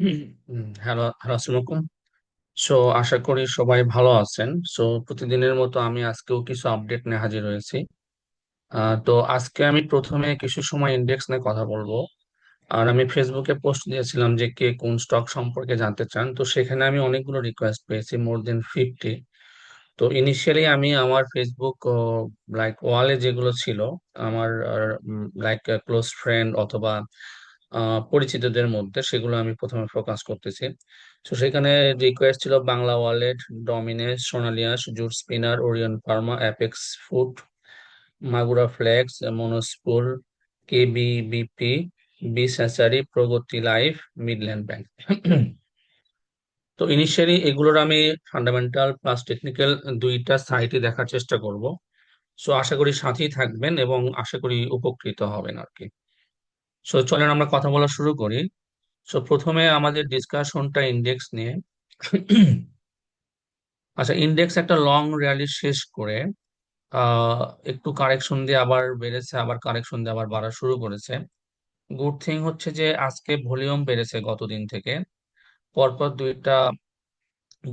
Hello hello, আসসালামু আলাইকুম। So আশা করি সবাই ভালো আছেন। সো প্রতিদিনের মতো আমি আজকেও কিছু আপডেট নিয়ে হাজির হয়েছি। তো আজকে আমি প্রথমে কিছু সময় ইন্ডেক্স নিয়ে কথা বলব। আর আমি ফেসবুকে পোস্ট দিয়েছিলাম যে কে কোন স্টক সম্পর্কে জানতে চান। তো সেখানে আমি অনেকগুলো রিকোয়েস্ট পেয়েছি মোর দেন ফিফটি তো ইনিশিয়ালি আমি আমার ফেসবুক লাইক ওয়ালে যেগুলো ছিল, আমার লাইক ক্লোজ ফ্রেন্ড অথবা পরিচিতদের মধ্যে, সেগুলো আমি প্রথমে ফোকাস করতেছি। তো সেখানে রিকোয়েস্ট ছিল বাংলা ওয়ালেট ডমিনেস সোনালিয়াস jute spinner Orion pharma Apex food Magura flex মনোস্পুর কেবি বিপি বি স্যাচারি প্রগতি লাইফ মিডল্যান্ড ব্যাংক তো ইনিশিয়ালি এগুলোর আমি ফান্ডামেন্টাল প্লাস টেকনিক্যাল দুইটা সাইটই দেখার চেষ্টা করব। সো আশা করি সাথেই থাকবেন এবং আশা করি উপকৃত হবেন আর কি। সো চলেন আমরা কথা বলা শুরু করি। সো প্রথমে আমাদের ডিসকাশনটা ইন্ডেক্স নিয়ে। আচ্ছা ইন্ডেক্স একটা লং র্যালি শেষ করে একটু কারেকশন দিয়ে আবার বেড়েছে, আবার কারেকশন দিয়ে আবার বাড়া শুরু করেছে। গুড থিং হচ্ছে যে, আজকে ভলিউম বেড়েছে গতদিন থেকে। পরপর দুইটা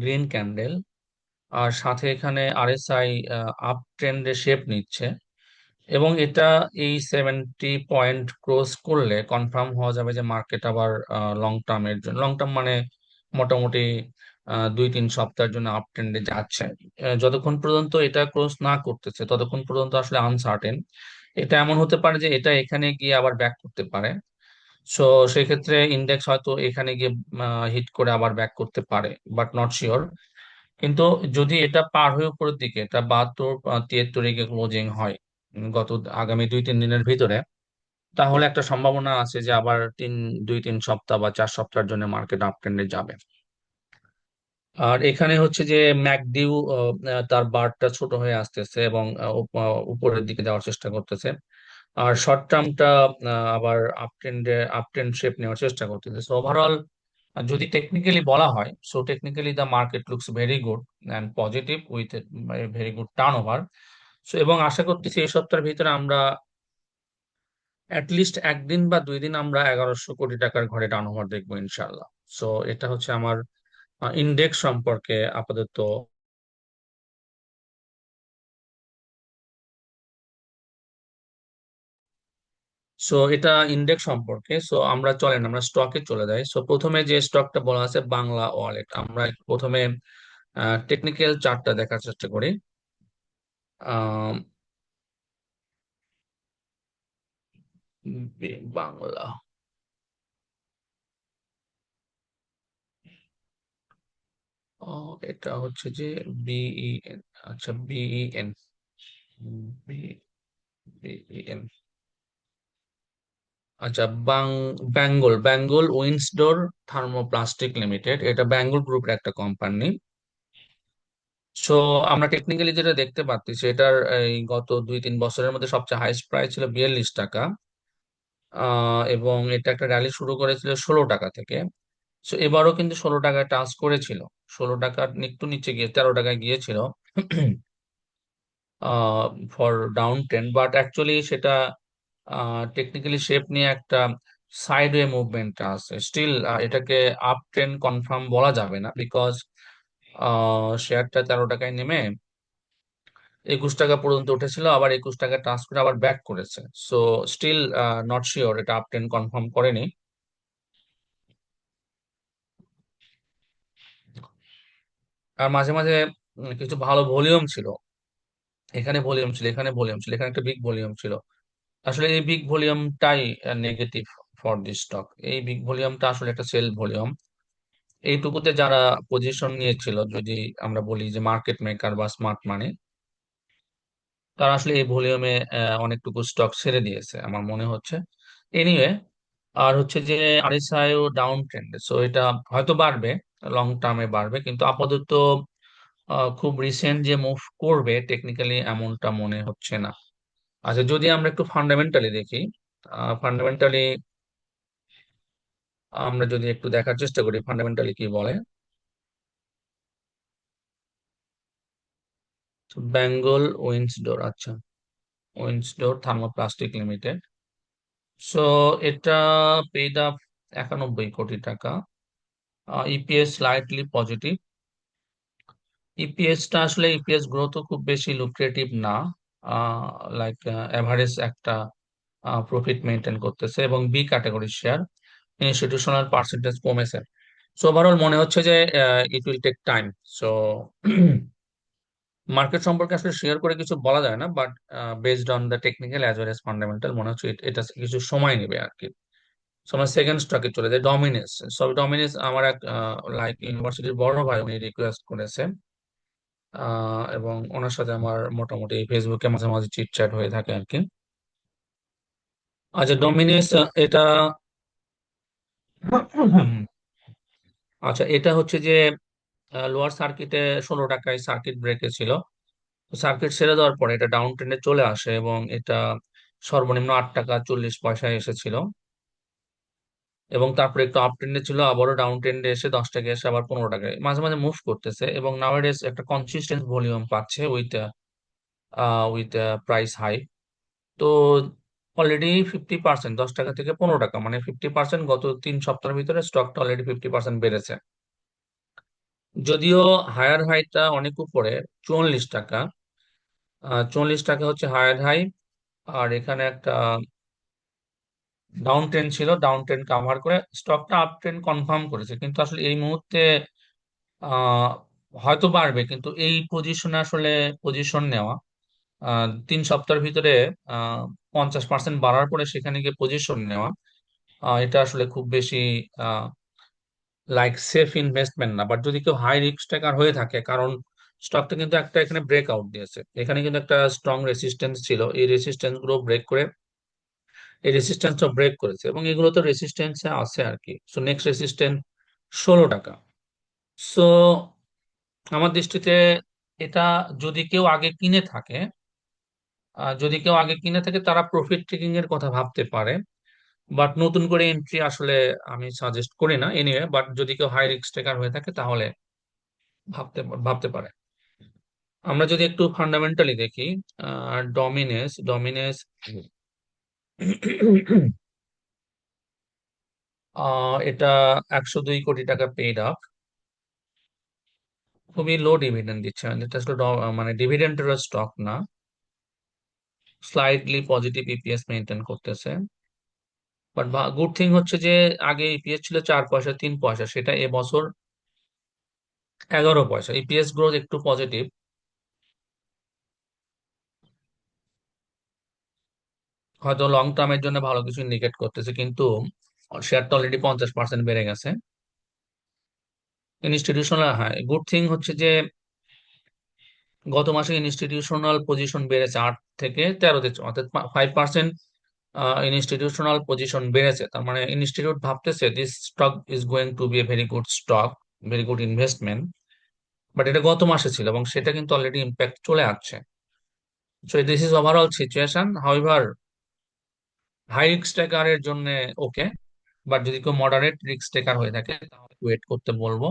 গ্রিন ক্যান্ডেল আর সাথে এখানে আরএসআই আপ ট্রেন্ডে শেপ নিচ্ছে। এবং এটা এই সেভেন্টি পয়েন্ট ক্রস করলে কনফার্ম হওয়া যাবে যে মার্কেট আবার লং টার্মের জন্য লং টার্ম মানে মোটামুটি দুই তিন সপ্তাহের জন্য আপ ট্রেন্ডে যাচ্ছে। যতক্ষণ পর্যন্ত এটা ক্রস না করতেছে, ততক্ষণ পর্যন্ত আসলে আনসার্টেন এটা এমন হতে পারে যে এটা এখানে গিয়ে আবার ব্যাক করতে পারে। সো সেক্ষেত্রে ইন্ডেক্স হয়তো এখানে গিয়ে হিট করে আবার ব্যাক করতে পারে বাট নট শিওর কিন্তু যদি এটা পার হয়ে উপরের দিকে, এটা বাহাত্তর তিয়াত্তরে গিয়ে ক্লোজিং হয় গত আগামী দুই, তিন দিনের ভিতরে। তাহলে একটা সম্ভাবনা আছে যে আবার তিন, দুই, তিন সপ্তাহ বা চার সপ্তাহের জন্য মার্কেট আপ ট্রেন্ডে যাবে। আর এখানে হচ্ছে যে ম্যাকডিউ তার বারটা ছোট হয়ে আসতেছে এবং উপরের দিকে যাওয়ার চেষ্টা করতেছে। আর শর্ট টার্মটা আবার আপ ট্রেন্ডে আপ ট্রেন্ড শেপ নেওয়ার চেষ্টা করতেছে। সো ওভারঅল যদি টেকনিক্যালি বলা হয় so technically the market looks very good and positive with very good turnover এবং আশা করতেছি এই সপ্তাহের ভিতরে আমরা অ্যাটলিস্ট একদিন বা দুই দিন আমরা এগারোশো কোটি টাকার ঘরে টার্ন ওভার দেখব ইনশাল্লাহ সো এটা হচ্ছে আমার ইন্ডেক্স সম্পর্কে আপাতত। সো এটা ইন্ডেক্স সম্পর্কে। সো আমরা চলেন, আমরা স্টকে চলে যাই। সো প্রথমে যে স্টকটা বলা আছে বাংলা ওয়ালেট আমরা প্রথমে টেকনিক্যাল চার্টটা দেখার চেষ্টা করি। বাংলা এটা হচ্ছে যে বিইএন আচ্ছা বিইএন বিইএন আচ্ছা বাং Bengal Bengal Windsor thermoplastic limited. এটা বেঙ্গল গ্রুপের একটা কোম্পানি। সো আমরা টেকনিক্যালি যেটা দেখতে পাচ্ছি সেটার এই গত দুই তিন বছরের মধ্যে সবচেয়ে হাইস্ট প্রাইস ছিল বিয়াল্লিশ টাকা। এবং এটা একটা র্যালি শুরু করেছিল ষোলো টাকা থেকে। সো এবারও কিন্তু ষোলো টাকায় টাচ করেছিল। ষোলো টাকার একটু নিচে গিয়ে, তেরো টাকায় গিয়েছিল। For down trend but actually সেটা টেকনিক্যালি শেপ নিয়ে একটা সাইডওয়ে মুভমেন্ট আছে। স্টিল এটাকে আপ ট্রেন্ড কনফার্ম বলা যাবে না বিকজ শেয়ারটা তেরো টাকায় নেমে একুশ টাকা পর্যন্ত উঠেছিল, আবার একুশ টাকা টাচ করে আবার ব্যাক করেছে। সো স্টিল নট শিওর এটা আপ ট্রেন্ড কনফার্ম করেনি। আর মাঝে মাঝে কিছু ভালো ভলিউম ছিল। এখানে ভলিউম ছিল, এখানে ভলিউম ছিল, এখানে একটা বিগ ভলিউম ছিল। আসলে এই বিগ ভলিউমটাই নেগেটিভ ফর দি স্টক এই বিগ ভলিউমটা আসলে একটা সেল ভলিউম এইটুকুতে যারা পজিশন নিয়েছিল, যদি আমরা বলি যে মার্কেট মেকার বা স্মার্ট মানি তারা আসলে এই ভলিউমে অনেকটুকু স্টক ছেড়ে দিয়েছে, আমার মনে হচ্ছে। এনিওয়ে আর হচ্ছে যে আরএসআই ও ডাউন ট্রেন্ড সো এটা হয়তো বাড়বে লং টার্মে বাড়বে, কিন্তু আপাতত খুব রিসেন্ট যে মুভ করবে টেকনিক্যালি এমনটা মনে হচ্ছে না। আচ্ছা যদি আমরা একটু ফান্ডামেন্টালি দেখি ফান্ডামেন্টালি আমরা যদি একটু দেখার চেষ্টা করি ফান্ডামেন্টালি কি বলে? বেঙ্গল উইন্সডোর আচ্ছা। উইন্সডোর থার্মোপ্লাস্টিক লিমিটেড সো এটা পেইড আপ একানব্বই কোটি টাকা। ইপিএস স্লাইটলি পজিটিভ ইপিএসটা আসলে ইপিএস গ্রোথ খুব বেশি লুক্রেটিভ না। লাইক এভারেজ একটা প্রফিট মেনটেন করতেছে এবং বি ক্যাটাগরির শেয়ার ইনস্টিটিউশনাল পার্সেন্টেজ কমেছে। সো ওভারঅল মনে হচ্ছে যে it will take time so market সম্পর্কে আসলে শেয়ার করে কিছু বলা যায় না but based on the technical as well as fundamental মনে হচ্ছে এটা কিছু সময় নেবে আর কি সো সেকেন্ড স্টকে চলে যাই ডমিনেস সো ডমিনেস আমার এক লাইক ইউনিভার্সিটির বড় ভাই, উনি রিকোয়েস্ট করেছে এবং ওনার সাথে আমার মোটামুটি ফেসবুকে মাঝে মাঝে চিট চ্যাট হয়ে থাকে আর কি আচ্ছা ডমিনেস এটা আচ্ছা এটা হচ্ছে যে লোয়ার সার্কিটে ষোলো টাকায় সার্কিট ব্রেকে ছিল। সার্কিট ছেড়ে দেওয়ার পরে এটা ডাউন ট্রেন্ডে চলে আসে এবং এটা সর্বনিম্ন আট টাকা চল্লিশ পয়সায় এসেছিল। এবং তারপরে একটু আপ ট্রেন্ডে ছিল, আবারও ডাউন ট্রেন্ডে এসে দশ টাকা এসে আবার পনেরো টাকায় মাঝে মাঝে মুভ করতেছে এবং নাওয়াডেজ একটা কনসিস্টেন্ট ভলিউম পাচ্ছে উইথ উইথ প্রাইস হাই তো অলরেডি ফিফটি পার্সেন্ট দশ টাকা থেকে পনেরো টাকা মানে ফিফটি পার্সেন্ট গত তিন সপ্তাহের ভিতরে স্টকটা অলরেডি ফিফটি পার্সেন্ট বেড়েছে। যদিও হায়ার হাইটা অনেক উপরে, চুয়াল্লিশ টাকা চুয়াল্লিশ টাকা হচ্ছে হায়ার হাই আর এখানে একটা ডাউন ট্রেন্ড ছিল ডাউন ট্রেন্ড কাভার করে স্টকটা আপ ট্রেন্ড কনফার্ম করেছে। কিন্তু আসলে এই মুহূর্তে হয়তো বাড়বে, কিন্তু এই পজিশনে আসলে পজিশন নেওয়া তিন সপ্তাহের ভিতরে পঞ্চাশ পার্সেন্ট বাড়ার পরে সেখানে গিয়ে পজিশন নেওয়া এটা আসলে খুব বেশি লাইক সেফ ইনভেস্টমেন্ট না। বাট যদি কেউ হাই রিস্ক টেকার হয়ে থাকে, কারণ স্টকটা কিন্তু একটা এখানে ব্রেক আউট দিয়েছে। এখানে কিন্তু একটা স্ট্রং রেসিস্টেন্স ছিল। এই রেসিস্টেন্সগুলো ব্রেক করে, এই রেসিস্ট্যান্সটা ব্রেক করেছে। এবং এগুলো তো রেসিস্ট্যান্সে আছে আর কি। সো নেক্সট রেসিস্ট্যান্স ষোলো টাকা। সো আমার দৃষ্টিতে এটা যদি কেউ আগে কিনে থাকে যদি কেউ আগে কিনে থাকে, তারা প্রফিট টেকিং এর কথা ভাবতে পারে। বাট নতুন করে এন্ট্রি আসলে আমি সাজেস্ট করি না এনিওয়ে বাট যদি কেউ হাই রিস্ক টেকার হয়ে থাকে, তাহলে ভাবতে ভাবতে পারে। আমরা যদি একটু ফান্ডামেন্টালি দেখি ডমিনেস ডমিনেস এটা একশো দুই কোটি টাকা পেইড আপ খুবই লো ডিভিডেন্ড দিচ্ছে। আসলে মানে ডিভিডেন্ডের স্টক না। স্লাইডলি পজিটিভ ইপিএস মেনটেন করতেছে। বাট গুড থিং হচ্ছে যে, আগে ইপিএস ছিল চার পয়সা, তিন পয়সা, সেটা এবছর এগারো পয়সা। ইপিএস গ্রোথ একটু পজিটিভ হয়তো লং টার্মের জন্য ভালো কিছু ইন্ডিকেট করতেছে, কিন্তু শেয়ারটা অলরেডি পঞ্চাশ পার্সেন্ট বেড়ে গেছে। ইনস্টিটিউশনাল হ্যাঁ গুড থিং হচ্ছে যে গত মাসে ইনস্টিটিউশনাল পজিশন বেড়েছে আট থেকে তেরোতে অর্থাৎ ফাইভ পার্সেন্ট ইনস্টিটিউশনাল পজিশন বেড়েছে। তার মানে ইনস্টিটিউট ভাবতেছে this stock is going to be a very good stock very good investment but এটা গত মাসে ছিল এবং সেটা কিন্তু অলরেডি ইম্প্যাক্ট চলে আসছে। So this is overall situation however high risk টেকারের জন্য ওকে বাট যদি কেউ মডারেট রিক্স টেকার হয়ে থাকে, তাহলে ওয়েট করতে বলব।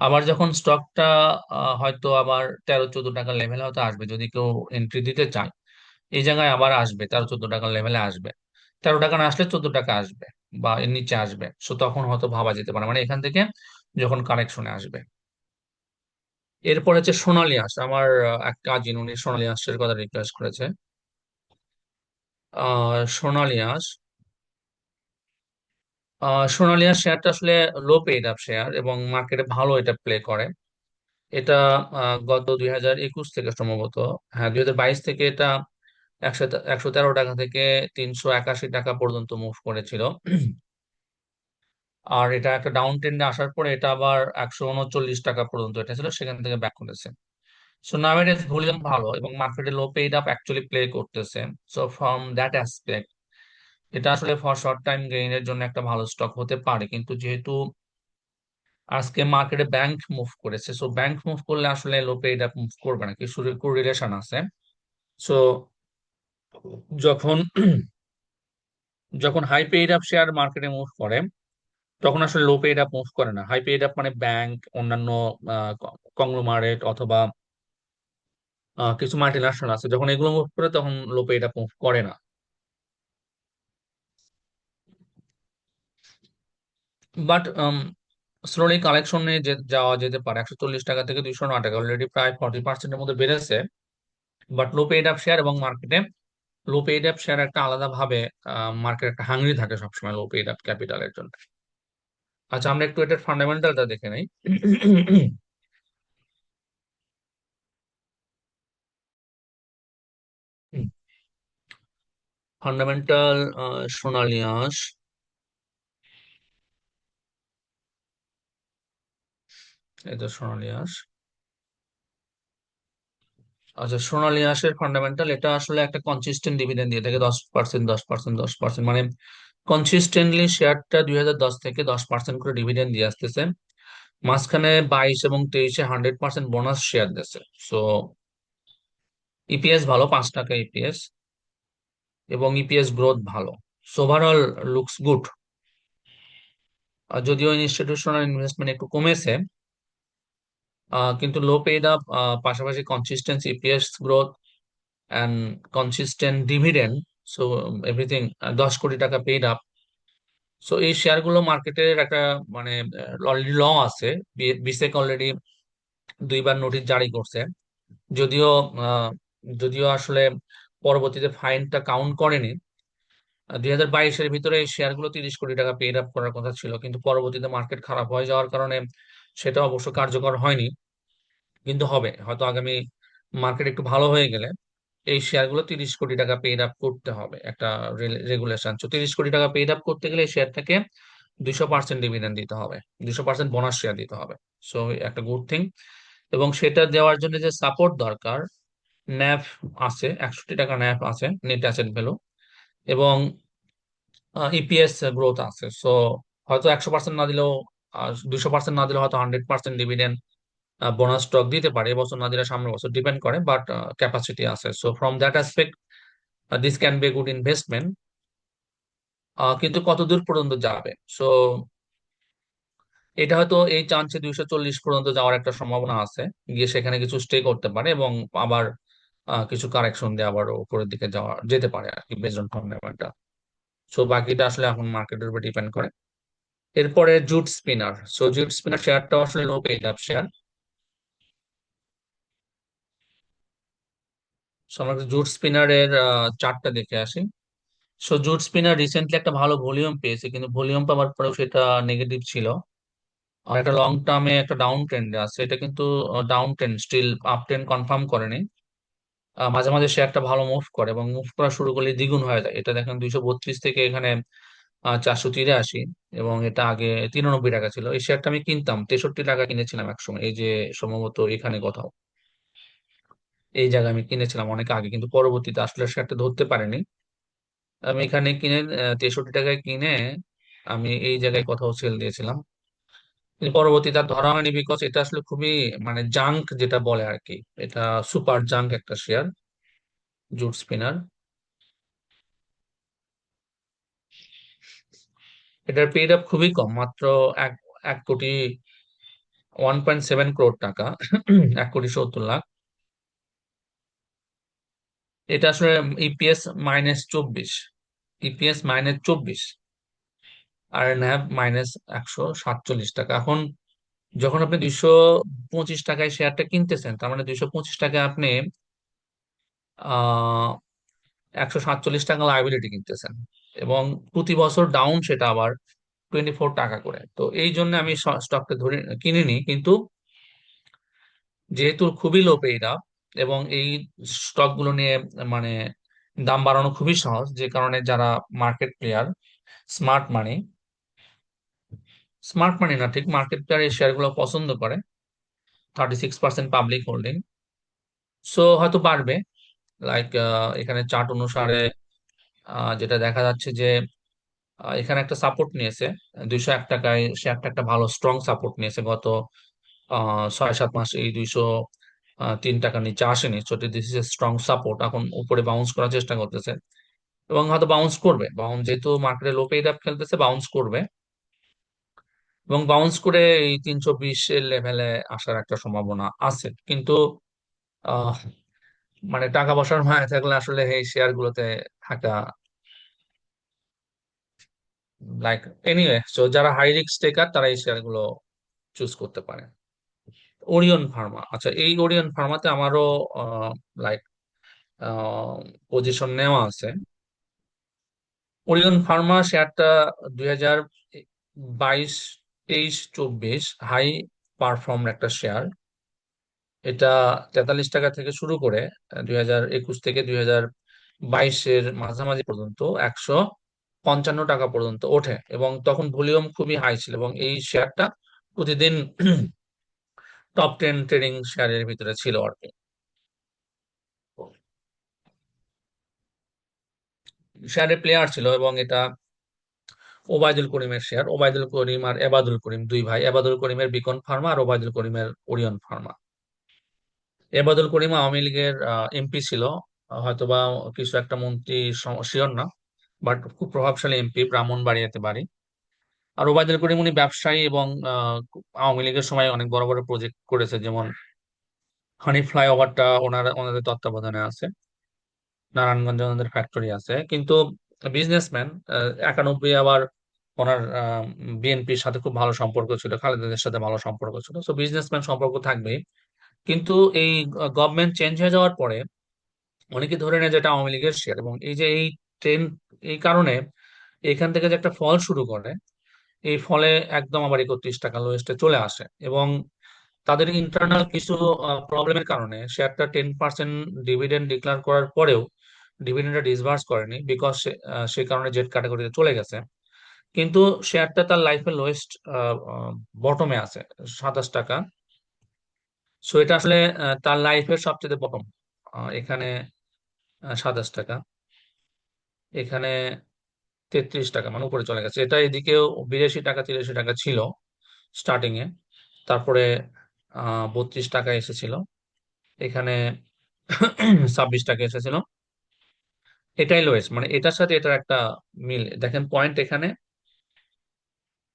আবার যখন স্টকটা হয়তো আবার তেরো চোদ্দ টাকার লেভেলে হয়তো আসবে, যদি কেউ এন্ট্রি দিতে চায়, এই জায়গায় আবার আসবে তেরো চোদ্দ টাকার লেভেলে আসবে। তেরো টাকা না আসলে চোদ্দ টাকা আসবে বা এর নিচে আসবে। সো তখন হয়তো ভাবা যেতে পারে। মানে এখান থেকে যখন কারেকশনে আসবে। এরপর হচ্ছে সোনালী আঁশ। আমার এক কাজিন উনি সোনালী আঁশের কথা রিকোয়েস্ট করেছে। আহ সোনালী আঁশ। আহ সোনালী শেয়ারটা আসলে লো পেইড আপ শেয়ার এবং মার্কেটে ভালো এটা প্লে করে। এটা গত দুই হাজার একুশ থেকে সম্ভবত। হ্যাঁ দুই হাজার বাইশ থেকে এটা একশো একশো তেরো টাকা থেকে তিনশো একাশি টাকা পর্যন্ত মুভ করেছিল। আর এটা একটা ডাউন ট্রেন্ডে আসার পরে এটা আবার একশো উনচল্লিশ টাকা পর্যন্ত এটা ছিল, সেখান থেকে ব্যাক করেছে। সো নাওয়াডেজ ভলিউম ভালো এবং মার্কেটে low paid up actually play করতেছে। সো ফ্রম দ্যাট অ্যাসপেক্ট এটা আসলে ফর শর্ট টাইম গেইনের জন্য একটা ভালো স্টক হতে পারে। কিন্তু যেহেতু আজকে মার্কেটে ব্যাংক মুভ করেছে সো ব্যাংক মুভ করলে আসলে লো পেইড আপ মুভ করবে না। কিছু রিলেশন আছে। সো যখন যখন হাই পেইড আপ শেয়ার মার্কেটে মুভ করে, তখন আসলে লো পেইড আপ মুভ করে না। হাই পেইড আপ মানে ব্যাংক অন্যান্য কংগ্লোমারেট অথবা কিছু মাল্টিন্যাশনাল আছে। যখন এগুলো মুভ করে, তখন লো পেইড আপ মুভ করে না। বাট স্লোলি কালেকশন যে- যাওয়া যেতে পারে। একশো চল্লিশ টাকা থেকে দুইশো নয় টাকা। অলরেডি প্রায় ফর্টি পার্সেন্টের মধ্যে বেড়েছে। But low paid up share এবং মার্কেটে লো পেইড আপ শেয়ার একটা আলাদা ভাবে মার্কেট একটা হাংরি থাকে সবসময় লো পেইড আপ ক্যাপিটালের জন্য। আচ্ছা আমরা একটু এটার ফান্ডামেন্টালটা দেখে নেই। ফান্ডামেন্টাল সোনালী এই সোনালী আঁশ। আচ্ছা সোনালী আঁশের ফান্ডামেন্টাল এটা আসলে একটা কনসিস্টেন্ট ডিভিডেন্ড দিয়ে থাকে, দশ পার্সেন্ট দশ পার্সেন্ট দশ পার্সেন্ট মানে কনসিস্টেন্টলি শেয়ারটা দুই হাজার দশ থেকে দশ পার্সেন্ট করে ডিভিডেন্ড দিয়ে আসতেছে। মাঝখানে বাইশ এবং তেইশে হান্ড্রেড পার্সেন্ট বোনাস শেয়ার দিচ্ছে সো ইপিএস ভালো, পাঁচ টাকা ইপিএস এবং ইপিএস গ্রোথ ভালো। সো ওভারঅল লুকস গুড যদিও ইনস্টিটিউশনাল ইনভেস্টমেন্ট একটু কমেছে কিন্তু লো পেইড আপ পাশাপাশি consistency EPS growth and consistent dividend so everything দশ কোটি টাকা পেইড আপ সো এই শেয়ারগুলো মার্কেটের একটা মানে অলরেডি ল আছে। বিসেক অলরেডি দুইবার নোটিশ জারি করছে। যদিও যদিও আসলে পরবর্তীতে ফাইনটা কাউন্ট করেনি। দুই হাজার বাইশের ভিতরে এই শেয়ারগুলো তিরিশ কোটি টাকা পেড আপ করার কথা ছিল। কিন্তু পরবর্তীতে মার্কেট খারাপ হয়ে যাওয়ার কারণে সেটা অবশ্য কার্যকর হয়নি, কিন্তু হবে। হয়তো আগামী মার্কেট একটু ভালো হয়ে গেলে এই শেয়ারগুলো তিরিশ কোটি টাকা পেড আপ করতে হবে, একটা রেগুলেশন তিরিশ কোটি টাকা পেড আপ করতে গেলে এই শেয়ারটাকে দুইশো পার্সেন্ট ডিভিডেন্ড দিতে হবে দুইশো পার্সেন্ট বোনাস শেয়ার দিতে হবে। সো একটা গুড থিং এবং সেটা দেওয়ার জন্য যে সাপোর্ট দরকার ন্যাফ আছে, একষট্টি টাকা ন্যাফ আছে নেট অ্যাসেট ভ্যালু এবং ইপিএস গ্রোথ আছে। সো হয়তো একশো পার্সেন্ট না দিলেও দুশো পার্সেন্ট না দিলে হয়তো hundred percent dividend bonus stock দিতে পারে। এবছর না দিলে সামনের বছর ডিপেন্ড করে বাট ক্যাপাসিটি আছে। So from that aspect this can be good investment কিন্তু কত দূর পর্যন্ত যাবে? সো এটা হয়তো এই চান্সে দুইশো চল্লিশ পর্যন্ত যাওয়ার একটা সম্ভাবনা আছে। গিয়ে সেখানে কিছু স্টে করতে পারে এবং আবার কিছু কারেকশন দিয়ে আবার উপরের দিকে যাওয়া, যেতে পারে আর কি অন ফান্ডামেন্টাল সো বাকিটা আসলে এখন মার্কেটের উপর ডিপেন্ড করে। এরপরে jute spinner. So jute spinner শেয়ারটা আসলে low paid up share so আমরা জুট স্পিনারের চার্টটা দেখে আসি। সো জুট স্পিনার রিসেন্টলি একটা ভালো ভলিউম পেয়েছে, কিন্তু ভলিউম পাওয়ার পরেও সেটা নেগেটিভ ছিল। আর একটা লং টার্মে একটা ডাউন ট্রেন্ডে আছে, এটা কিন্তু down trend still up trend confirm করেনি। মাঝে মাঝে শেয়ারটা ভালো মুভ করে এবং মুভ করা শুরু করলে দ্বিগুণ হয়ে যায়। এটা দেখেন দুইশো বত্রিশ থেকে এখানে চারশো তিরাশি এবং এটা আগে তিরানব্বই টাকা ছিল। এই শেয়ারটা আমি কিনতাম, তেষট্টি টাকা কিনেছিলাম একসময়। এই যে সম্ভবত এখানে কোথাও। এই জায়গায় আমি কিনেছিলাম অনেক আগে, কিন্তু পরবর্তীতে আসলে শেয়ারটা ধরতে পারিনি। আমি এখানে কিনে তেষট্টি টাকায় কিনে আমি এই জায়গায় কোথাও সেল দিয়েছিলাম। কিন্তু পরবর্তীতে আর ধরা হয়নি বিকজ এটা আসলে খুবই মানে জাঙ্ক যেটা বলে আর কি এটা সুপার জাঙ্ক একটা শেয়ার জুট স্পিনার এটার পেড আপ খুবই কম, মাত্র এক এক কোটি ওয়ান পয়েন্ট সেভেন ক্রোড টাকা, এক কোটি সত্তর লাখ। এটা আসলে ইপিএস মাইনাস চব্বিশ ইপিএস মাইনাস চব্বিশ, আর ন্যাব মাইনাস একশো সাতচল্লিশ টাকা। এখন যখন আপনি দুইশো পঁচিশ টাকায় শেয়ারটা কিনতেছেন, তার মানে দুইশো পঁচিশ টাকায় আপনি, আহ একশো সাতচল্লিশ টাকা লাইবিলিটি কিনতেছেন। এবং প্রতি বছর ডাউন সেটা আবার টোয়েন্টি ফোর টাকা করে। তো এই জন্য আমি স্টকটা ধরে, কিনিনি। কিন্তু যেহেতু খুবই লো পেইড এবং এই স্টকগুলো নিয়ে মানে দাম বাড়ানো খুবই সহজ, যে কারণে যারা market player smart money smart money না, ঠিক মার্কেট প্লেয়ার এই শেয়ারগুলো পছন্দ করে thirty six percent public holding so হয়তো বাড়বে। লাইক এখানে চার্ট অনুসারে আহ, যেটা দেখা যাচ্ছে যে এখানে একটা সাপোর্ট নিয়েছে। দুইশো এক টাকায় সে একটা একটা ভালো স্ট্রং সাপোর্ট নিয়েছে গত ছয় সাত মাস। এই দুইশো তিন টাকার নিচে আসেনি। So this is a strong support এখন উপরে বাউন্স করার চেষ্টা করতেছে। এবং হয়তো বাউন্স করবে। বাউন্স যেহেতু মার্কেটে লো আপ খেলতেছে বাউন্স করবে। এবং বাউন্স করে এই তিনশো বিশ লেভেলে আসার একটা সম্ভাবনা আছে। কিন্তু মানে টাকা পয়সার মায়া থাকলে আসলে এই শেয়ার গুলোতে থাকা লাইক এনিওয়ে সো যারা হাই রিস্ক টেকার তারা এই শেয়ারগুলো চুজ করতে পারে। ওরিয়ন ফার্মা আচ্ছা এই ওরিয়ন ফার্মাতে আমারও লাইক পজিশন নেওয়া আছে। ওরিয়ন ফার্মা শেয়ারটা দুই হাজার বাইশ, তেইশ, চব্বিশ হাই পারফর্ম একটা শেয়ার এটা তেতাল্লিশ টাকা থেকে শুরু করে দুই হাজার একুশ থেকে দুই হাজার বাইশের মাঝামাঝি পর্যন্ত একশো পঞ্চান্ন টাকা পর্যন্ত ওঠে। এবং তখন ভলিউম খুবই হাই ছিল এবং এই শেয়ারটা প্রতিদিন টপ টেন ট্রেডিং শেয়ারের ভিতরে ছিল আর কি। শেয়ারের প্লেয়ার ছিল এবং এটা ওবায়দুল করিমের শেয়ার, ওবায়দুল করিম আর এবাদুল করিম দুই ভাই, এবাদুল করিমের বিকন ফার্মা আর ওবায়দুল করিমের ওরিয়ন ফার্মা। এবাদুল করিম আওয়ামী লীগের এমপি ছিল। হয়তোবা কিছু একটা মন্ত্রী শিওর না, বাট খুব প্রভাবশালী এমপি, ব্রাহ্মণবাড়িয়াতে বাড়ি। আর ওবায়দুল করিম উনি ব্যবসায়ী এবং আওয়ামী লীগের সময় অনেক বড় বড় প্রজেক্ট করেছে, যেমন হানি ফ্লাইওভারটা ওনারা, ওনাদের তত্ত্বাবধানে আছে। নারায়ণগঞ্জে ওনাদের ফ্যাক্টরি আছে। কিন্তু বিজনেসম্যান একানব্বই আবার ওনার বিএনপির সাথে খুব ভালো সম্পর্ক ছিল, খালেদাদের সাথে ভালো সম্পর্ক ছিল। তো বিজনেসম্যান সম্পর্ক থাকবেই। কিন্তু এই গভর্নমেন্ট চেঞ্জ হয়ে যাওয়ার পরে অনেকে ধরে নেয় যেটা আওয়ামী লীগের শেয়ার এবং এই যে এই ট্রেন এই কারণে এখান থেকে যে একটা ফল শুরু করে, এই ফলে একদম আবার একত্রিশ টাকা লোয়েস্টে চলে আসে এবং তাদের ইন্টারনাল কিছু প্রবলেমের কারণে শেয়ারটা টেন পার্সেন্ট ডিভিডেন্ড ডিক্লার করার পরেও ডিভিডেন্ডটা ডিসবার্স করেনি বিকজ সে কারণে জেড ক্যাটাগরিতে চলে গেছে। কিন্তু শেয়ারটা তার লাইফের লোয়েস্ট বটমে আছে, সাতাশ টাকা। সো এটা আসলে তার লাইফের সবচেয়ে বটম এখানে সাতাশ টাকা। এখানে তেত্রিশ টাকা মানে উপরে চলে গেছে। এটা এদিকেও বিরাশি টাকা, তিরাশি টাকা ছিল স্টার্টিং এ। তারপরে বত্রিশ টাকা এসেছিল। এখানে ছাব্বিশ টাকা এসেছিল। এটাই লোয়েস্ট মানে এটার সাথে এটার একটা মিল। দেখেন পয়েন্ট এখানে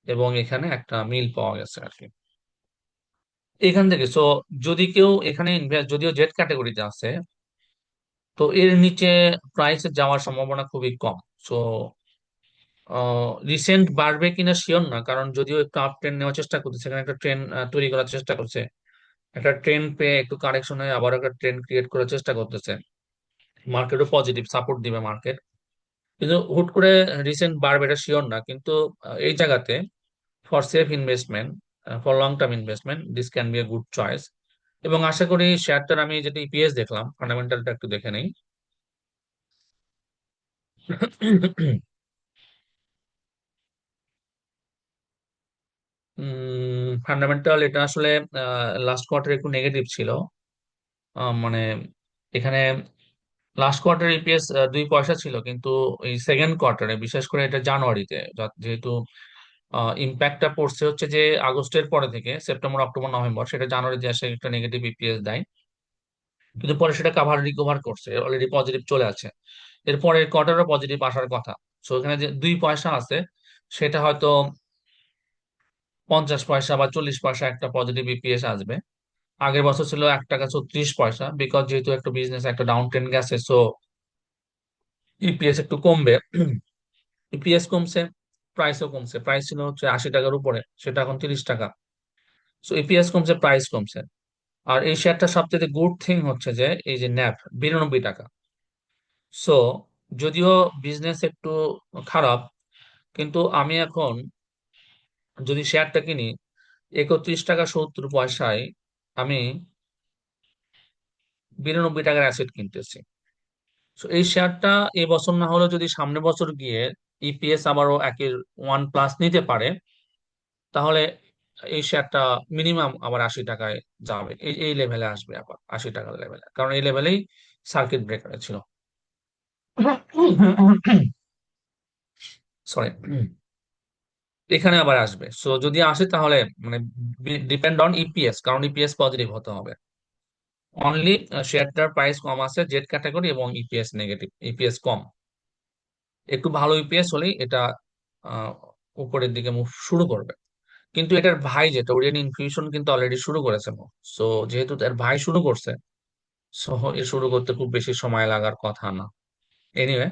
এবং এখানে একটা মিল পাওয়া গেছে আর কি। এখান থেকে সো যদি কেউ এখানে ইনভেস্ট যদিও জেড ক্যাটাগরিতে আছে, তো এর নিচে প্রাইসে যাওয়ার সম্ভাবনা খুবই কম। সো রিসেন্ট বাড়বে কিনা শিওর না, কারণ যদিও একটু আপ ট্রেন নেওয়ার চেষ্টা করছে, সেখানে একটা ট্রেন তৈরি করার চেষ্টা করছে। একটা ট্রেন পেয়ে একটু কারেকশন হয়ে আবার একটা ট্রেন ক্রিয়েট করার চেষ্টা করতেছে। মার্কেটও পজিটিভ সাপোর্ট দিবে মার্কেট কিন্তু হুট করে রিসেন্ট বাড়বে এটা শিওর না, কিন্তু এই জায়গাতে for safe investment for long term investment this can be a good choice এবং আশা করি শেয়ারটার আমি যেটা ইপিএস দেখলাম ফান্ডামেন্টালটা একটু দেখে নেই। ফান্ডামেন্টাল এটা আসলে লাস্ট কোয়ার্টার একটু নেগেটিভ ছিল। মানে এখানে লাস্ট কোয়ার্টার ইপিএস দুই পয়সা ছিল, কিন্তু এই সেকেন্ড কোয়ার্টারে বিশেষ করে এটা জানুয়ারিতে যেহেতু ইম্প্যাক্টটা পড়ছে হচ্ছে যে আগস্টের পরে থেকে সেপ্টেম্বর অক্টোবর নভেম্বর সেটা জানুয়ারিতে এসে একটা নেগেটিভ ইপিএস দেয়। কিন্তু পরে সেটা কাভার রিকভার করছে অলরেডি পজিটিভ চলে আছে। এরপরে কোয়ার্টারও পজিটিভ আসার কথা। সো এখানে যে দুই পয়সা আছে, সেটা হয়তো পঞ্চাশ পয়সা বা চল্লিশ পয়সা একটা পজিটিভ ইপিএস আসবে। আগের বছর ছিল এক টাকা ছত্রিশ পয়সা বিকজ যেহেতু একটা বিজনেস একটা ডাউন ট্রেন গেছে সো ইপিএস একটু কমবে। ইপিএস কমছে। প্রাইসও কমছে। প্রাইস ছিল হচ্ছে আশি টাকার উপরে, সেটা এখন তিরিশ টাকা। সো ইপিএস কমছে প্রাইস কমছে। আর এই শেয়ারটা সবচেয়ে গুড থিং হচ্ছে যে, এই যে ন্যাপ বিরানব্বই টাকা। সো যদিও বিজনেস একটু খারাপ, কিন্তু আমি এখন যদি শেয়ারটা কিনি, একত্রিশ টাকা সত্তর পয়সায় আমি বিরানব্বই টাকার অ্যাসেট কিনতেছি। তো এই শেয়ারটা এই বছর না হলেও যদি সামনে বছর গিয়ে ইপিএস আবারও একের ওয়ান প্লাস নিতে পারে, তাহলে এই শেয়ারটা মিনিমাম আবার আশি টাকায় যাবে। এই এই লেভেলে আসবে আবার, আশি টাকার লেভেলে কারণ এই লেভেলেই সার্কিট ব্রেকারে ছিল। সরি এখানে আবার আসবে। সো যদি আসে তাহলে মানে ডিপেন্ড অন ইপিএস কারণ ইপিএস পজিটিভ হতে হবে। অনলি শেয়ারটার প্রাইস কম আছে জেড ক্যাটাগরি এবং ইপিএস নেগেটিভ ইপিএস কম। একটু ভালো ইপিএস হলেই এটা উপরের দিকে মুভ শুরু করবে। কিন্তু এটার ভাই যেটা ওরিয়ান ইনফিউশন কিন্তু অলরেডি শুরু করেছে সো যেহেতু তার ভাই শুরু করছে সো এ শুরু করতে খুব বেশি সময় লাগার কথা না। এনিওয়ে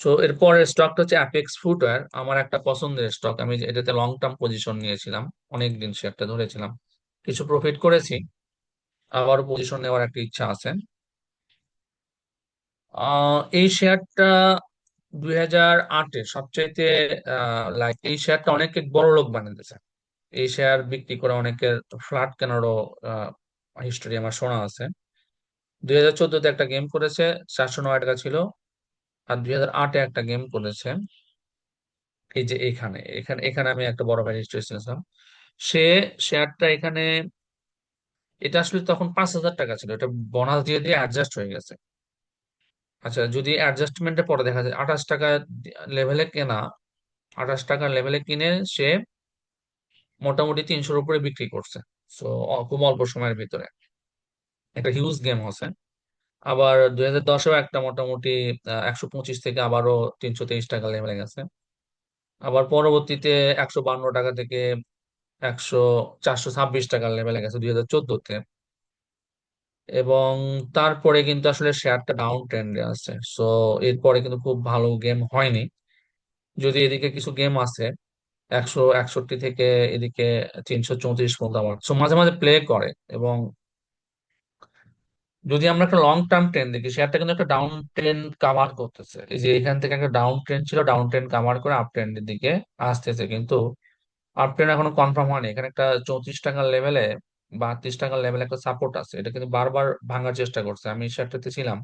সো এরপরের স্টকটা হচ্ছে অ্যাপেক্স ফুটওয়্যার আমার একটা পছন্দের স্টক আমি এটাতে লং টার্ম পজিশন নিয়েছিলাম অনেক দিন শেয়ারটা ধরেছিলাম। কিছু প্রফিট করেছি, আবার পজিশন নেওয়ার একটা ইচ্ছা আছে। এই শেয়ারটা দুই হাজার আটে সবচাইতে লাইক এই শেয়ারটা অনেকে বড় লোক বানিয়ে দিয়েছে। এই শেয়ার বিক্রি করে অনেকের ফ্ল্যাট কেনারও হিস্টোরি আমার শোনা আছে। দুই হাজার চোদ্দতে একটা গেম করেছে, চারশো নয় টাকা ছিল। আর দুই হাজার আটে একটা গেম করেছে। এই যে এখানে এখানে এখানে আমি একটা বড় ভাই হিস্টোরি ছিলাম সে শেয়ারটা এখানে, এটা আসলে তখন পাঁচ হাজার টাকা ছিল। এটা বোনাস দিয়ে দিয়ে অ্যাডজাস্ট হয়ে গেছে। আচ্ছা যদি অ্যাডজাস্টমেন্টে পরে দেখা যায় আঠাশ টাকা লেভেলে কেনা, আঠাশ টাকার লেভেলে কিনে সে মোটামুটি তিনশোর উপরে বিক্রি করছে। তো খুব অল্প সময়ের ভিতরে। একটা হিউজ গেম হচ্ছে। আবার দুই হাজার দশেও একটা মোটামুটি একশো পঁচিশ থেকে আবারও তিনশো তেইশ টাকা লেভেলে গেছে। আবার পরবর্তীতে একশো বান্ন টাকা থেকে একশো চারশো ছাব্বিশ টাকার লেভেলে গেছে দুই হাজার চোদ্দতে। এবং তারপরে কিন্তু আসলে শেয়ারটা ডাউন ট্রেন্ডে আছে। সো এরপরে কিন্তু খুব ভালো গেম হয়নি। যদি এদিকে কিছু গেম আছে, একশো, একষট্টি থেকে এদিকে তিনশো চৌত্রিশ পর্যন্ত আমার। সো মাঝে মাঝে প্লে করে এবং যদি আমরা একটা লং টার্ম ট্রেন্ড দেখি, শেয়ারটা কিন্তু একটা ডাউন ট্রেন্ড কাভার করতেছে। এই যে এখান থেকে একটা ডাউন ট্রেন্ড ছিল ডাউন ট্রেন্ড কাভার করে আপ ট্রেন্ডের দিকে আসতেছে। কিন্তু আপ ট্রেন্ড এখনও কনফার্ম হয়নি। এখানে একটা চৌত্রিশ টাকার লেভেলে বা আটত্রিশ টাকার লেভেলে একটা সাপোর্ট আছে। এটা কিন্তু বারবার ভাঙার চেষ্টা করছে। আমি শেয়ারটাতে ছিলাম,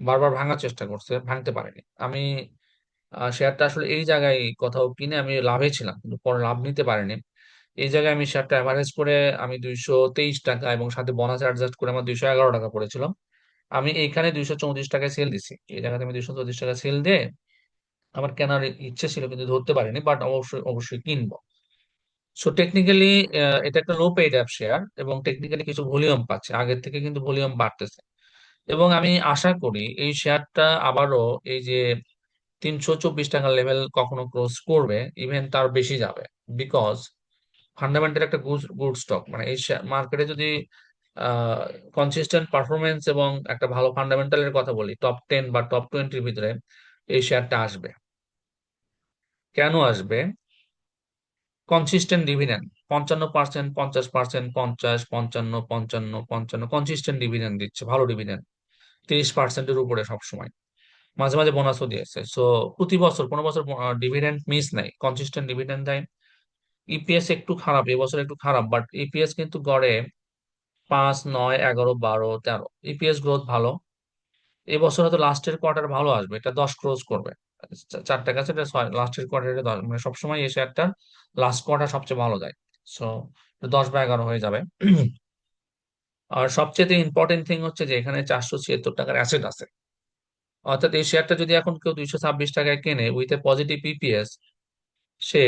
বারবার ভাঙার চেষ্টা করছে, ভাঙতে পারেনি। আমি শেয়ারটা আসলে এই জায়গায় কোথাও কিনে আমি লাভে ছিলাম, কিন্তু পরে লাভ নিতে পারিনি। এই জায়গায় আমি শেয়ারটা অ্যাভারেজ করে আমি দুইশো তেইশ টাকা এবং সাথে বোনাস অ্যাডজাস্ট করে আমার দুইশো এগারো টাকা পড়েছিল আমি এইখানে দুইশো চৌত্রিশ টাকায় সেল দিছি। এই জায়গাতে আমি দুইশো চৌত্রিশ টাকা সেল দিয়ে আমার কেনার ইচ্ছে ছিল, কিন্তু ধরতে পারিনি বাট অবশ্যই অবশ্যই কিনবো। সো টেকনিক্যালি এটা একটা লো পেইড অ্যাপ শেয়ার এবং টেকনিক্যালি কিছু ভলিউম পাচ্ছে। আগের থেকে কিন্তু ভলিউম বাড়তেছে। এবং আমি আশা করি এই শেয়ারটা আবারও এই যে তিনশো চব্বিশ টাকার লেভেল কখনো ক্রস করবে ইভেন তার বেশি যাবে। বিকজ ফান্ডামেন্টাল একটা গুড গুড স্টক মানে এই মার্কেটে যদি কনসিস্টেন্ট পারফরমেন্স এবং একটা ভালো ফান্ডামেন্টালের কথা বলি টপ টেন বা টপ টোয়েন্টির ভিতরে এই শেয়ারটা আসবে। কেন আসবে? কনসিস্টেন্ট ডিভিডেন্ড পঞ্চান্ন পার্সেন্ট পঞ্চাশ পার্সেন্ট পঞ্চাশ, পঞ্চান্ন পঞ্চান্ন পঞ্চান্ন কনসিস্টেন্ট ডিভিডেন্ড দিচ্ছে, ভালো ডিভিডেন্ড তিরিশ পার্সেন্টের উপরে সবসময়। মাঝে মাঝে বোনাসও দিয়েছে। সো প্রতি বছর কোনো বছর ডিভিডেন্ড মিস নাই কনসিস্টেন্ট ডিভিডেন্ড দেয়। ইপিএস একটু খারাপ এবছর একটু খারাপ বাট ইপিএস কিন্তু গড়ে পাঁচ, নয়, এগারো, বারো, তেরো। ইপিএস গ্রোথ ভালো। এবছর হয়তো লাস্টের কোয়ার্টার ভালো আসবে, এটা দশ ক্রোজ করবে। চারটা কাছে এটা ছয় লাস্টের কোয়ার্টারে মানে সবসময় এই শেয়ারটা লাস্ট কোয়ার্টার সবচেয়ে ভালো যায় সো দশ বা এগারো হয়ে যাবে। আর সবচেয়ে ইম্পর্টেন্ট থিং হচ্ছে যে, এখানে চারশো ছিয়াত্তর টাকার অ্যাসেট আছে। অর্থাৎ এই শেয়ারটা যদি এখন কেউ দুইশো ছাব্বিশ টাকায় কেনে with a positive EPS say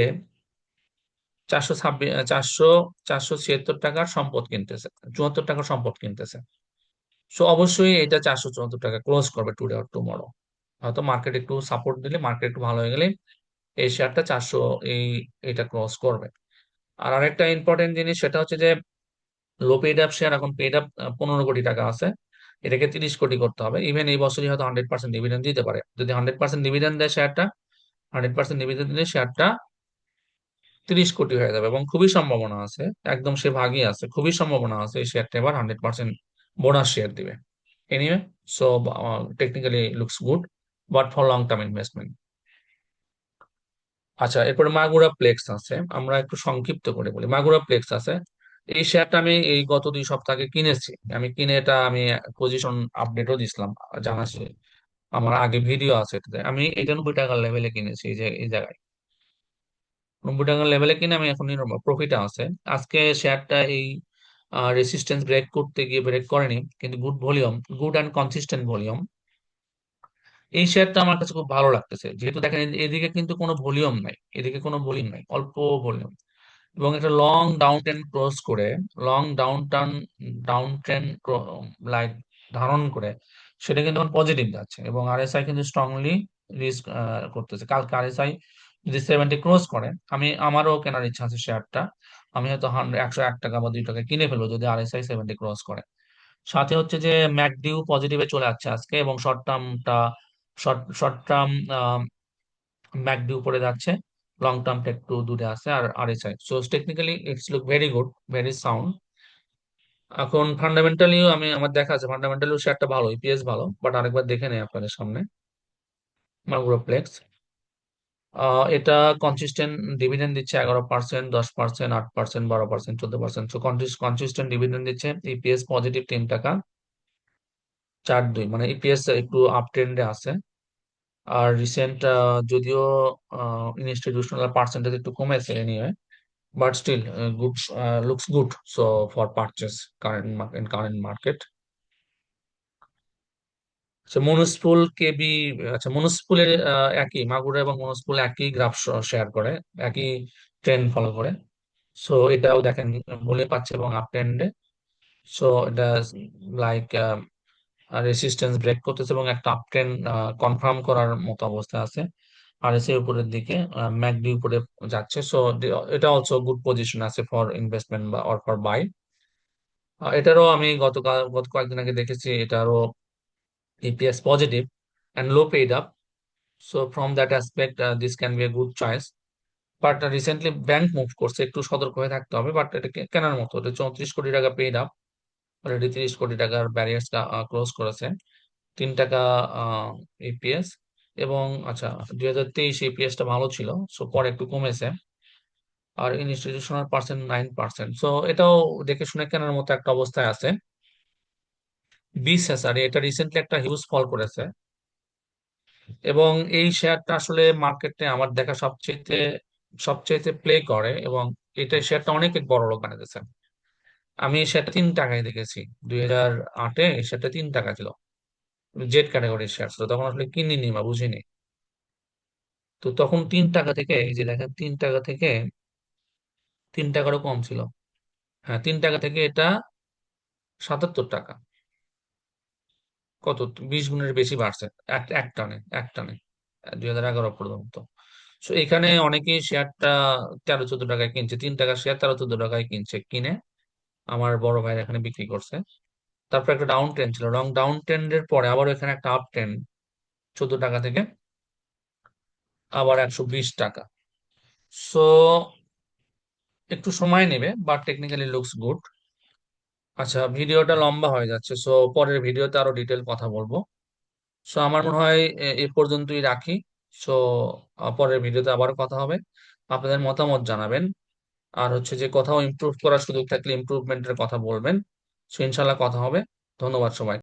চারশো ছাব্বিশ চারশো চারশো ছিয়াত্তর টাকার সম্পদ কিনতেছে, চুয়াত্তর টাকার সম্পদ কিনতেছে। সো অবশ্যই এটা চারশো চুয়াত্তর টাকা ক্লোজ করবে টুডে অর টুমরো হয়তো মার্কেট একটু সাপোর্ট দিলে মার্কেট একটু ভালো হয়ে গেলে এই শেয়ারটা চারশো এই এটা ক্রস করবে। আর আরেকটা ইম্পর্টেন্ট জিনিস সেটা হচ্ছে যে লো পেড আপ শেয়ার এখন পেড আপ পনেরো কোটি টাকা আছে। এটাকে তিরিশ কোটি করতে হবে। ইভেন এই বছরই হয়তো হান্ড্রেড পার্সেন্ট ডিভিডেন্ড দিতে পারে। যদি হান্ড্রেড পার্সেন্ট ডিভিডেন্ড দেয় শেয়ারটা হান্ড্রেড পার্সেন্ট ডিভিডেন্ড দিলে শেয়ারটা তিরিশ কোটি হয়ে যাবে এবং খুবই সম্ভাবনা আছে। একদম সে ভাগই আছে। খুবই সম্ভাবনা আছে এই শেয়ারটা এবার হান্ড্রেড পার্সেন্ট বোনাস শেয়ার দিবে। Anyway so technically looks good but for long term investment আচ্ছা এরপরে মাগুরা প্লেক্স আছে। আমরা একটু সংক্ষিপ্ত করে বলি। মাগুরা প্লেক্স আছে। এই শেয়ারটা আমি এই গত দুই সপ্তাহে কিনেছি। আমি কিনে এটা আমি পজিশন আপডেটও দিছিলাম, জানাচ্ছি। আমার আগে ভিডিও আছে এটাতে। আমি এটা নব্বই টাকার লেভেলে কিনেছি এই যে, এই জায়গায়। নব্বই টাকার লেভেলে কিনে আমি এখন প্রফিট আছে। আজকে শেয়ারটা এই রেসিস্টেন্স ব্রেক করতে গিয়ে ব্রেক করেনি, কিন্তু good volume good and consistent volume এই শেয়ারটা আমার কাছে খুব ভালো লাগতেছে। যেহেতু দেখেন এদিকে কিন্তু কোনো ভলিউম নাই। এদিকে কোনো ভলিউম নাই, অল্প ভলিউম এবং একটা লং ডাউন ট্রেন্ড ক্রস করে long down turn down trend like ধারণ করে, সেটা কিন্তু এখন পজিটিভ যাচ্ছে। এবং আরএসআই কিন্তু স্ট্রংলি রিস্ক করতেছে। কালকে আরএসআই যদি সেভেন্টি ক্রস করে, আমি, আমারও কেনার ইচ্ছা আছে শেয়ারটা আমি হয়তো হান্ড্রেড একশো এক টাকা বা দুই টাকা কিনে ফেলব যদি আরএসআই সেভেন্টি ক্রস করে। সাথে হচ্ছে যে ম্যাকডিউ পজিটিভে চলে আসছে আজকে এবং শর্ট টার্মটা শর্ট শর্ট টার্ম ম্যাকডি উপরে যাচ্ছে লং টার্মটা একটু দূরে আছে, আর RSI so technically it's look very good very sound এখন ফান্ডামেন্টালিও আমি, আমার দেখা আছে ফান্ডামেন্টালিও শেয়ারটা ভালো ইপিএস ভালো বাট আরেকবার দেখে নেই আপনাদের সামনে মাগুরা প্লেক্স এটা কনসিস্টেন্ট ডিভিডেন্ড দিচ্ছে এগারো পার্সেন্ট দশ পার্সেন্ট আট পার্সেন্ট বারো পার্সেন্ট চোদ্দ পার্সেন্ট সো কনসিস্টেন্ট ডিভিডেন্ড দিচ্ছে ইপিএস পজিটিভ তিন টাকা, চার দুই মানে ইপিএস একটু আপ ট্রেন্ডে আছে। আর রিসেন্ট যদিও ইনস্টিটিউশনাল পার্সেন্টেজ একটু কমেছে নিয়ে but still good looks good so for purchase current in current market আচ্ছা মনুস্পুল কেবি আচ্ছা মনুস্পুলের একই, মাগুরা এবং মনুস্পুল একই গ্রাফ শেয়ার করে, একই ট্রেন্ড ফলো করে। সো এটাও দেখেন, বলে পাচ্ছে এবং আপ ট্রেন্ডে সো এটা লাইক রেসিস্টেন্স ব্রেক করতেছে এবং একটা আপ ট্রেন্ড কনফার্ম করার মতো অবস্থা আছে। আর এসে উপরের দিকে ম্যাকডি উপরে যাচ্ছে। সো এটা অলসো গুড পজিশন আছে ফর ইনভেস্টমেন্ট বা অর ফর বাই এটারও আমি গতকাল গত কয়েকদিন আগে দেখেছি এটারও EPS positive and low paid up so from that uh, this can be a good choice. But recently bank move করছে একটু সতর্ক হয়ে থাকতে হবে বাট এটা কেনার মতো। এটা চৌত্রিশ কোটি টাকা পেইড আপ অলরেডি তিরিশ কোটি টাকার ব্যারিয়ার্সটা ক্লোজ করেছে তিন টাকা ইপিএস এবং আচ্ছা দুই হাজার তেইশ ইপিএসটা ভালো ছিল সো পরে একটু কমেছে। আর institutional percent nine percent so এটাও দেখে শুনে কেনার মতো একটা অবস্থায় আছে। বিএসএসআর এটা রিসেন্টলি একটা হিউজ ফল করেছে। এবং এই শেয়ারটা আসলে মার্কেটে আমার দেখা সবচেয়ে সবচেয়ে প্লে করে এবং এটা শেয়ারটা অনেক বড় লোক বানিয়েছে আমি শেয়ারটা তিন টাকায় দেখেছি। দুই হাজার আটে শেয়ারটা তিন টাকা ছিল। জেড ক্যাটাগরির শেয়ার ছিল তখন আসলে কিনিনি বা বুঝিনি। তো তখন তিন টাকা থেকে, এই যে দেখেন, তিন টাকা থেকে, তিন টাকারও কম ছিল। হ্যাঁ তিন টাকা থেকে এটা সাতাত্তর টাকা। কত? বিশ গুণের বেশি বাড়ছে। এক এক টানে এক টানে। দুই হাজার এগারো পর্যন্ত। সো এখানে অনেকেই শেয়ারটা তেরো, চোদ্দ টাকায় কিনছে। তিন টাকা শেয়ার তেরো, চোদ্দ টাকায় কিনছে, কিনে আমার বড় ভাই এখানে বিক্রি করছে। তারপর একটা ডাউন ট্রেন্ড ছিল। রং ডাউন ট্রেন্ডের পরে আবার এখানে একটা আপ ট্রেন্ড চোদ্দ টাকা থেকে আবার একশো বিশ টাকা। সো একটু সময় নেবে বাট টেকনিক্যালি লুকস গুড আচ্ছা ভিডিওটা লম্বা হয়ে যাচ্ছে সো পরের ভিডিওতে আরও ডিটেল কথা বলব। সো আমার মনে হয় এ পর্যন্তই রাখি। সো পরের ভিডিওতে আবার কথা হবে। আপনাদের মতামত জানাবেন। আর হচ্ছে যে কোথাও ইমপ্রুভ করার সুযোগ থাকলে ইমপ্রুভমেন্টের কথা বলবেন। সো ইনশাল্লাহ কথা হবে। ধন্যবাদ সবাই